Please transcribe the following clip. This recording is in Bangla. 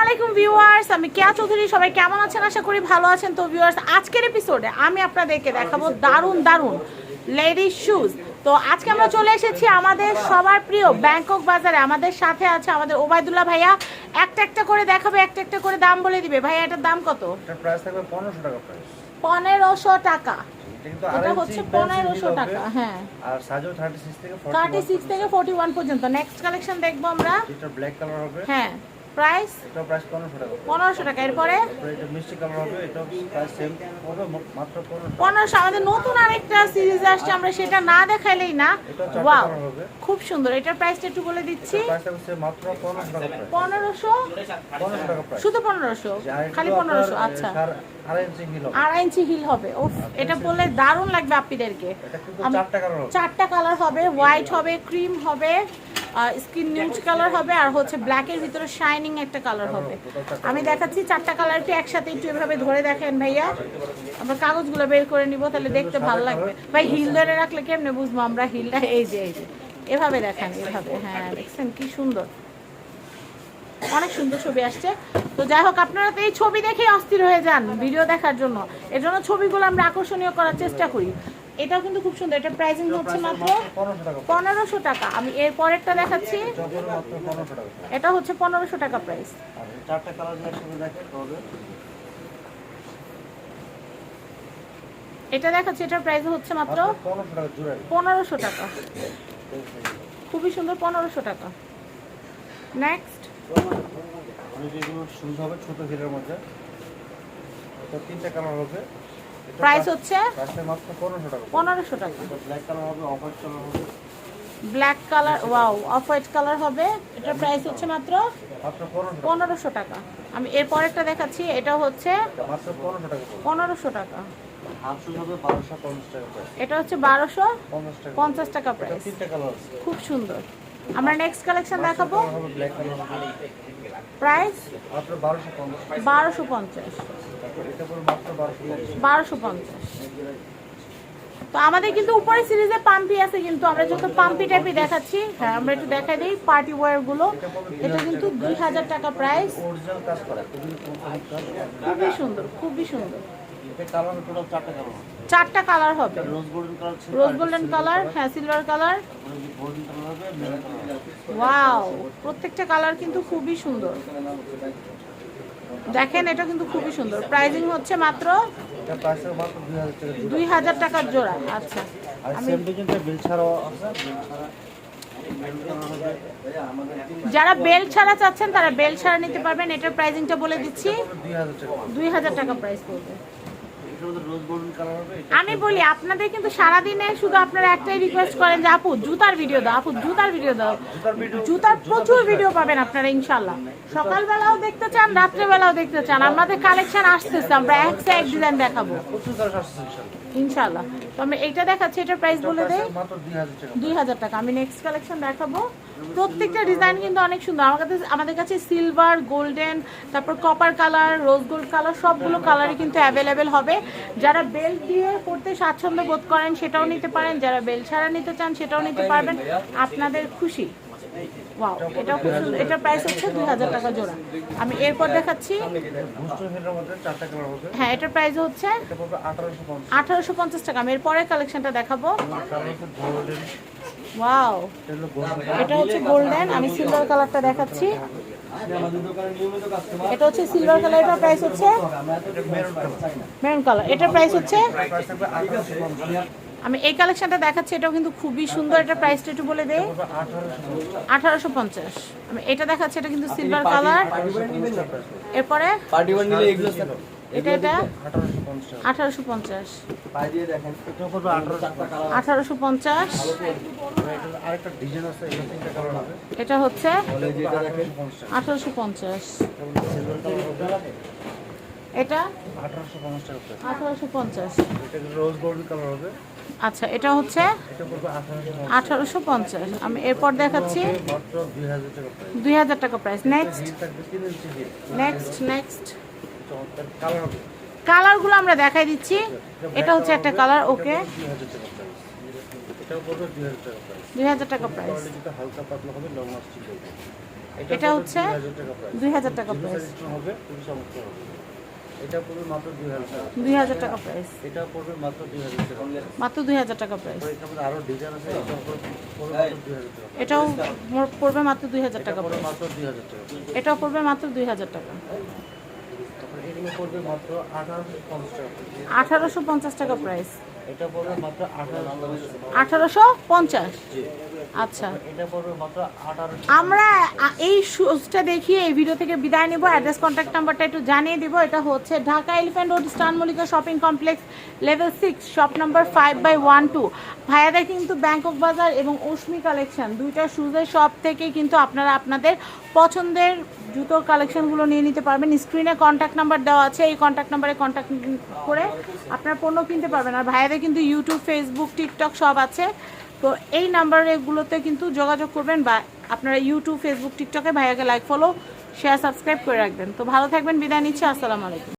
আলাইকুম ভিউয়ার্স আমি কেয়া চৌধুরী সবাই কেমন আছেন? আশা করি ভালো আছেন। তো ভিউয়ার্স আজকের এপিসোডে আমি আপনাদেরকে দেখাবো দারুণ দারুণ লেডিস শুজ তো আজকে আমরা চলে এসেছি আমাদের সবার প্রিয় ব্যাংকক বাজারে। আমাদের সাথে আছে আমাদের ওবায়দুল্লাহ ভাইয়া। একটা একটা করে দেখাবে একটা একটা করে দাম বলে দিবে। ভাইয়া এটার দাম কত? পনেরোশো টাকা এটা হচ্ছে পনেরোশো টাকা হ্যাঁ। আর সাইজও থার্টি সিক্স থেকে ফোর্টি ওয়ান পর্যন্ত। নেক্সট কালেকশন দেখব আমরা। এটা ব্ল্যাক কালার হবে। হ্যাঁ। প্রাইস এটা প্রাইস পনেরোশো টাকা। পনেরোশো টাকা। এরপরে? এটা মিষ্টি কালার হবে এটা প্রাইস সেম হবে মাত্র পনেরোশো। পনেরোশো আমাদের নতুন আরেকটা সিরিজ আসছে আমরা সেটা না দেখাইলেই না। ওয়াও খুব সুন্দর। এটার প্রাইসটা একটু বলে দিচ্ছি। প্রাইস থাকবে মাত্র পনেরোশো টাকা প্রাইস পনেরোশো? পনেরোশো টাকা প্রাইস শুধু পনেরোশো? খালি পনেরোশো? আচ্ছা। আড়াই ইঞ্চি হিল হবে। ও এটা বললে দারুণ লাগবে আপনাদেরকে। চারটা কালার হবে। হোয়াইট হবে। ক্রিম হবে। স্কিন নিউজ কালার হবে আর হচ্ছে ব্ল্যাকের ভিতরে শাইনিং একটা কালার হবে। আমি দেখাচ্ছি চারটা কালারকে একসাথে একটু এভাবে ধরে দেখেন ভাইয়া। আমরা কাগজগুলো বের করে নিব, তাহলে দেখতে ভালো লাগবে। ভাই হিল ধরে রাখলে কেমনে বুঝব আমরা? হিলটা এই যে এই যে। এভাবে দেখেন, এভাবে। হ্যাঁ দেখছেন কি সুন্দর। অনেক সুন্দর ছবি আসছে। তো যাই হোক, আপনারা তো এই ছবি দেখেই অস্থির হয়ে যান ভিডিও দেখার জন্য। এর জন্য ছবিগুলো আমরা আকর্ষণীয় করার চেষ্টা করি। এটাও কিন্তু খুব সুন্দর। এটা প্রাইসিং হচ্ছে মাত্র পনেরোশো টাকা। আমি এর পরেরটা দেখাচ্ছি। এটা হচ্ছে পনেরোশো টাকা প্রাইস আর চারটা কালার যদি একসাথে দেখেন হবে এটা দেখাচ্ছি এটার প্রাইস হচ্ছে মাত্র মাত্র পনেরোশো টাকা খুবই সুন্দর পনেরোশো টাকা। নেক্সট আমি যেগুলো শুজ হবে ছোট হিলের মধ্যে। এটা তিনটা কালার হবে। প্রাইস হচ্ছে পনেরোশো টাকা। Black colour wow off white colour হবে। এটার প্রাইস হচ্ছে মাত্র পনেরোশো টাকা। আমি এর পরেরটা দেখাচ্ছি এটা হচ্ছে পনেরোশো টাকা এটা হচ্ছে বারোশো পঞ্চাশ টাকা। প্রাইস খুব সুন্দর। আমরা নেক্সট কালেকশন দেখাবো। প্রাইস? বারোশো পঞ্চাশ। বারোশো পঞ্চাশ। তো আমাদের কিন্তু উপরে সিরিজে পাম্পি আছে কিন্তু আমরা যত পাম্পি টাইপই দেখাচ্ছি হ্যাঁ আমরা একটু দেখাই দিই পার্টি ওয়ারগুলো। এটা কিন্তু দুই হাজার টাকা প্রাইস। খুবই সুন্দর খুবই সুন্দর চারটা কালার হবে। রোজ গোল্ডেন কালার হ্যাঁ সিলভার কালার ওয়াও প্রত্যেকটা কালার কিন্তু খুবই সুন্দর। দেখেন এটা কিন্তু খুবই সুন্দর। প্রাইজিং হচ্ছে মাত্র দুই হাজার টাকার জোড়া। আচ্ছা। যারা বেল ছাড়া চাচ্ছেন তারা বেল ছাড়া নিতে পারবেন। এটার প্রাইজিংটা বলে দিচ্ছি। দুই হাজার টাকা দুই হাজার টাকা প্রাইস পড়বে। আমি বলি আপনাদের কিন্তু সারাদিনে শুধু আপনারা একটাই রিকোয়েস্ট করেন যে আপু জুতার ভিডিও দাও আপু জুতার ভিডিও দাও। জুতার প্রচুর ভিডিও পাবেন আপনারা ইনশাল্লাহ সকালবেলাও দেখতে চান রাত্রেবেলাও দেখতে চান। আমাদের কালেকশন আসতেছে আমরা এক সে এক ডিজাইন দেখাবো ইনশাল্লাহ তো আমরা এইটা দেখাচ্ছি এটার প্রাইস বলে দেই। দুই হাজার টাকা। দুই হাজার টাকা। আমি নেক্সট কালেকশন দেখাবো। প্রত্যেকটা ডিজাইন কিন্তু অনেক সুন্দর। আমার কাছে আমাদের কাছে সিলভার গোল্ডেন তারপর copper colour rose gold colour সবগুলো কালারই কিন্তু অ্যাভেলেবেল হবে। যারা বেল্ট দিয়ে পড়তে স্বাচ্ছন্দ্য বোধ করেন সেটাও নিতে পারেন যারা বেল্ট ছাড়া নিতে চান সেটাও নিতে পারবেন। আপনাদের খুশি। ওয়াও এটা খুব সুন্দর। এটার প্রাইস হচ্ছে দুই হাজার টাকা জোড়া। আমি এরপর দেখাচ্ছি। হ্যাঁ এটার প্রাইস হচ্ছে আঠারোশো পঞ্চাশ টাকা। আমি এরপরের কালেকশনটা দেখাবো। ওয়াও এটা হচ্ছে গোল্ডেন আমি সিলভার কালারটা দেখাচ্ছি। এটা হচ্ছে সিলভার কালার এটার প্রাইস হচ্ছে? মেরুন কালার এটার প্রাইস হচ্ছে? আমি এই কালেকশনটা দেখাচ্ছি, এটাও কিন্তু খুবই সুন্দর, এটা প্রাইসটা একটু বলে পঞ্চাশ আঠারোশো পঞ্চাশ। আমি এটা দেখাচ্ছি, এটা কিন্তু সিলভার কালার এরপরে? এটা এটা আঠারোশো পঞ্চাশ। আঠারোশো পঞ্চাশ। এটা হচ্ছে আঠারোশো পঞ্চাশ। এটা আঠারোশো পঞ্চাশ। আচ্ছা এটা হচ্ছে আঠারোশো পঞ্চাশ। আমি এরপর দেখাচ্ছি দুই হাজার টাকা প্রাইস নেক্সট নেক্সট নেক্সট কালারগুলো আমরা দেখাই দিচ্ছি এটা হচ্ছে একটা কালার ওকে দুই হাজার টাকা প্রাইস এটা হচ্ছে দুই হাজার টাকা প্রাইস এটা পড়বে মাত্র দুই হাজার টাকা দুই হাজার টাকা প্রাইস এটা পড়বে মাত্র দুই হাজার টাকা মাত্র দুই হাজার টাকা প্রাইস মধ্যে আরও ডিজাইন আছে এটা পড়বে এটাও পড়বে মাত্র দুই হাজার এটা টাকা পড়বে মাত্র দুই হাজার টাকা এটাও পড়বে মাত্র দুই হাজার টাকা তারপরে এগুলো পড়বে মাত্র আঠারোশো পঞ্চাশ টাকা। প্রাইস এটা পড়বে মাত্র আঠারোশো আঠারোশো পঞ্চাশ? আচ্ছা। এটা পড়বে মাত্র আঠারোশো আমরা এই শুজটা দেখিয়ে এই ভিডিও থেকে বিদায় নেব। অ্যাড্রেস কন্ট্যাক্ট নাম্বারটা একটু জানিয়ে দিব। এটা হচ্ছে Dhaka elephant road stun Mallika shopping complex level six shop number five by one two ভাইয়াদের কিন্তু ব্যাংকক বাজার এবং অশ্মি কালেকশন দুইটা শুজের শপ থেকে কিন্তু আপনারা আপনাদের পছন্দের জুতোর কালেকশনগুলো নিয়ে নিতে পারবেন। স্ক্রিনে কন্ট্যাক্ট নাম্বার দেওয়া আছে। এই কন্ট্যাক্ট নাম্বারে কন্ট্যাক্ট করে আপনার পণ্য কিনতে পারবেন। আর ভাইয়াদের কিন্তু ইউটিউব ফেসবুক টিকটক সব আছে। তো এই নাম্বারগুলোতে কিন্তু যোগাযোগ করবেন বা আপনারা ইউটিউব ফেসবুক টিকটকে ভাইয়াকে লাইক ফলো শেয়ার সাবস্ক্রাইব করে রাখবেন। তো ভালো থাকবেন, বিদায় নিচ্ছি, আসসালামু আলাইকুম।